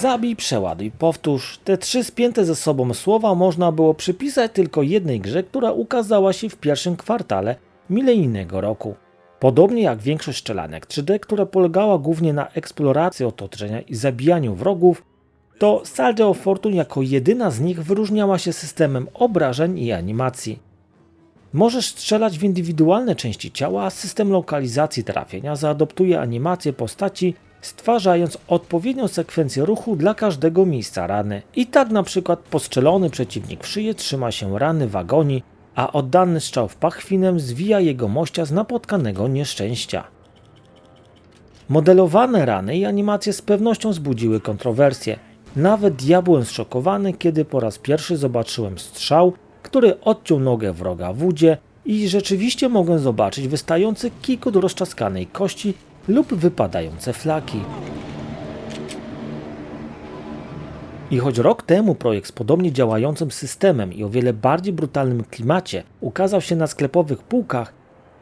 Zabij, przeładuj, powtórz. Te trzy spięte ze sobą słowa można było przypisać tylko jednej grze, która ukazała się w pierwszym kwartale milenijnego roku. Podobnie jak większość strzelanek 3D, która polegała głównie na eksploracji otoczenia i zabijaniu wrogów, to Soldier of Fortune jako jedyna z nich wyróżniała się systemem obrażeń i animacji. Możesz strzelać w indywidualne części ciała, a system lokalizacji trafienia zaadoptuje animację postaci, stwarzając odpowiednią sekwencję ruchu dla każdego miejsca rany. I tak na przykład postrzelony przeciwnik w szyję trzyma się rany w agonii, a oddany strzał w pachwinem zwija jego mościa z napotkanego nieszczęścia. Modelowane rany i animacje z pewnością zbudziły kontrowersje. Nawet ja byłem zszokowany, kiedy po raz pierwszy zobaczyłem strzał, który odciął nogę wroga w udzie i rzeczywiście mogłem zobaczyć wystający kikut rozczaskanej kości lub wypadające flaki. I choć rok temu projekt z podobnie działającym systemem i o wiele bardziej brutalnym klimacie ukazał się na sklepowych półkach,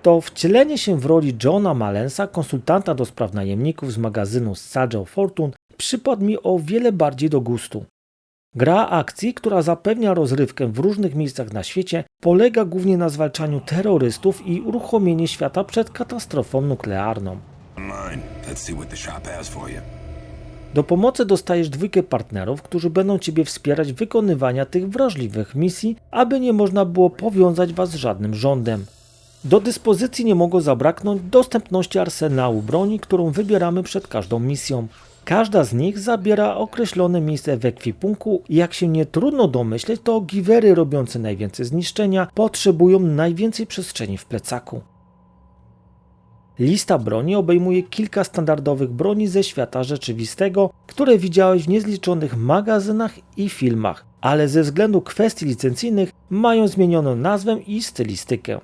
to wcielenie się w roli Johna Malensa, konsultanta do spraw najemników z magazynu Sage Fortune, przypadł mi o wiele bardziej do gustu. Gra akcji, która zapewnia rozrywkę w różnych miejscach na świecie, polega głównie na zwalczaniu terrorystów i uruchomienie świata przed katastrofą nuklearną. Do pomocy dostajesz dwójkę partnerów, którzy będą Ciebie wspierać w wykonywaniu tych wrażliwych misji, aby nie można było powiązać Was z żadnym rządem. Do dyspozycji nie mogło zabraknąć dostępności arsenału broni, którą wybieramy przed każdą misją. Każda z nich zabiera określone miejsce w ekwipunku i jak się nie trudno domyśleć, to giwery robiące najwięcej zniszczenia potrzebują najwięcej przestrzeni w plecaku. Lista broni obejmuje kilka standardowych broni ze świata rzeczywistego, które widziałeś w niezliczonych magazynach i filmach, ale ze względu kwestii licencyjnych mają zmienioną nazwę i stylistykę.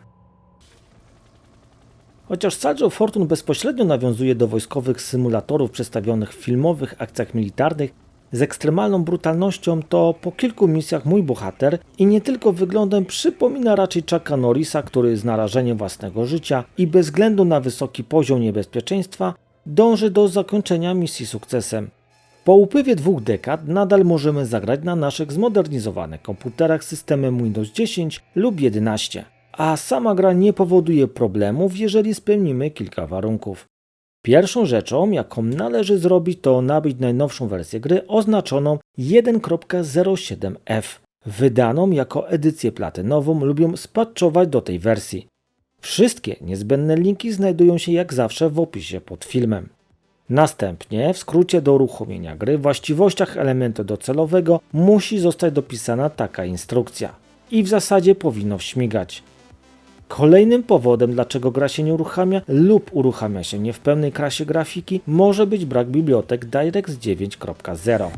Chociaż Soldier of Fortune bezpośrednio nawiązuje do wojskowych symulatorów przedstawionych w filmowych akcjach militarnych z ekstremalną brutalnością, to po kilku misjach mój bohater i nie tylko wyglądem przypomina raczej Chucka Norrisa, który z narażeniem własnego życia i bez względu na wysoki poziom niebezpieczeństwa dąży do zakończenia misji sukcesem. Po upływie dwóch dekad nadal możemy zagrać na naszych zmodernizowanych komputerach systemem Windows 10 lub 11, a sama gra nie powoduje problemów, jeżeli spełnimy kilka warunków. Pierwszą rzeczą, jaką należy zrobić, to nabyć najnowszą wersję gry oznaczoną 1.07f, wydaną jako edycję platynową lub ją spatchować do tej wersji. Wszystkie niezbędne linki znajdują się jak zawsze w opisie pod filmem. Następnie, w skrócie do uruchomienia gry, w właściwościach elementu docelowego musi zostać dopisana taka instrukcja. I w zasadzie powinno śmigać. Kolejnym powodem, dlaczego gra się nie uruchamia lub uruchamia się nie w pełnej krasie grafiki, może być brak bibliotek DirectX 9.0.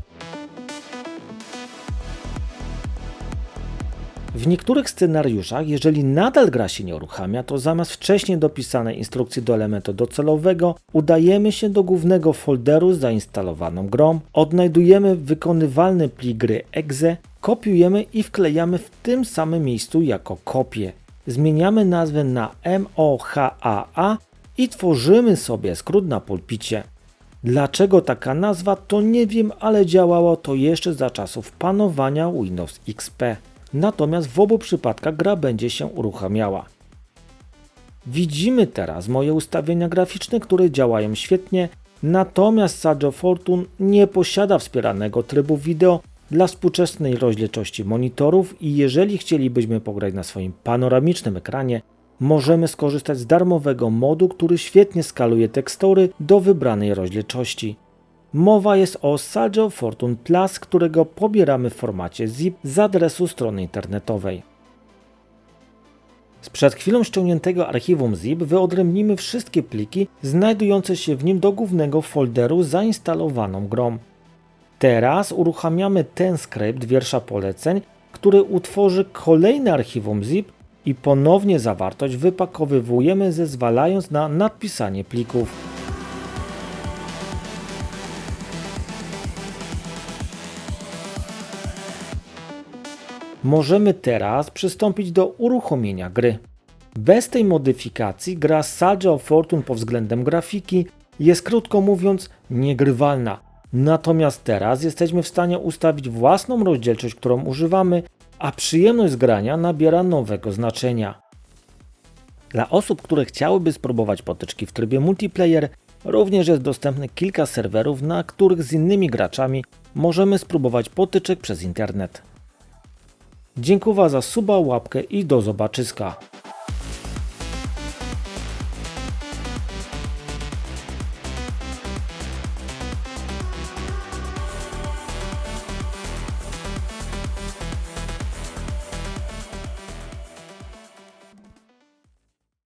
W niektórych scenariuszach, jeżeli nadal gra się nie uruchamia, to zamiast wcześniej dopisanej instrukcji do elementu docelowego, udajemy się do głównego folderu z zainstalowaną grą, odnajdujemy wykonywalny plik gry exe, kopiujemy i wklejamy w tym samym miejscu jako kopię zmieniamy nazwę na MOHAA i tworzymy sobie skrót na pulpicie. Dlaczego taka nazwa to nie wiem, ale działało to jeszcze za czasów panowania Windows XP. Natomiast w obu przypadkach gra będzie się uruchamiała. Widzimy teraz moje ustawienia graficzne, które działają świetnie, natomiast Sage Fortune nie posiada wspieranego trybu wideo, dla współczesnej rozdzielczości monitorów i jeżeli chcielibyśmy pograć na swoim panoramicznym ekranie, możemy skorzystać z darmowego modu, który świetnie skaluje tekstury do wybranej rozdzielczości. Mowa jest o Saljo Fortune Plus, którego pobieramy w formacie zip z adresu strony internetowej. Sprzed chwilą ściągniętego archiwum zip wyodrębnimy wszystkie pliki znajdujące się w nim do głównego folderu z zainstalowaną grą. Teraz uruchamiamy ten skrypt wiersza poleceń, który utworzy kolejne archiwum zip i ponownie zawartość wypakowywujemy zezwalając na nadpisanie plików. Możemy teraz przystąpić do uruchomienia gry. Bez tej modyfikacji gra Saga of Fortune pod względem grafiki jest krótko mówiąc niegrywalna Natomiast teraz jesteśmy w stanie ustawić własną rozdzielczość, którą używamy, a przyjemność grania nabiera nowego znaczenia. Dla osób, które chciałyby spróbować potyczki w trybie multiplayer, również jest dostępne kilka serwerów, na których z innymi graczami możemy spróbować potyczek przez internet. Dziękuję za suba, łapkę i do zobaczyska.